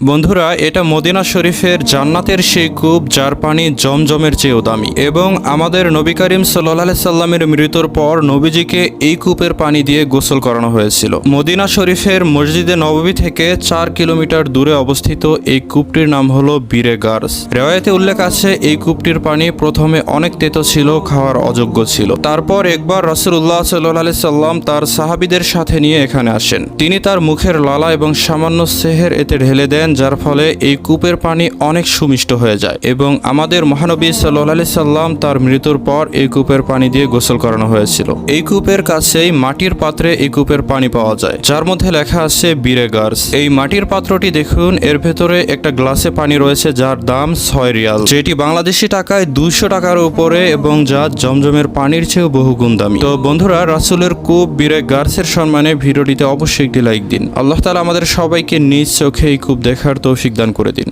বন্ধুরা, এটা মদিনা শরীফের জান্নাতের সেই কূপ যার পানি জমজমের চেয়েও দামি এবং আমাদের নবী করিম সাল্লাহ সাল্লামের মৃত্যুর পর নবীজিকে এই কূপের পানি দিয়ে গোসল করানো হয়েছিল। মদিনা শরীফের মসজিদে নববী থেকে চার কিলোমিটার দূরে অবস্থিত এই কূপটির নাম হলো বীরে গার্স। রেওয়ায়তে উল্লেখ আছে, এই কূপটির পানি প্রথমে অনেক তেতো ছিল, খাওয়ার অযোগ্য ছিল। তারপর একবার রসুল্লাহ সাল্লাহ সাল্লাম তার সাহাবিদের সাথে নিয়ে এখানে আসেন। তিনি তার মুখের লালা এবং সামান্য সেহের এতে ঢেলে দেন যার ফলে এই কূপের পানি অনেক সুমিষ্ট হয়ে যায় এবং আমাদের মহানবী সাল্লাহ সাল্লাম তার মৃত্যুর পর এই কূপের পানি দিয়ে গোসল করানো হয়েছিল। এই কূপের কাছেই মাটির পাত্রে এই কূপের পানি পাওয়া যায়, যার মধ্যে লেখা আছে বীরে গার্স এই মাটির পাত্রটি দেখুন, এর ভেতরে একটা গ্লাসে পানি রয়েছে যার দাম ছয় রিয়াল, যেটি বাংলাদেশি টাকায় দুইশো টাকার উপরে এবং যা জমজমের পানির চেয়েও বহুগুণ দামি। তো বন্ধুরা, রাসুলের কূপ বীরে গার্সের সম্মানে ভিডিওটিতে অবশ্যই একটি লাইক দিন। আল্লাহ তালা আমাদের সবাইকে নিজ চোখে এই কূপ দেখার তৌফিক দান করে দিন।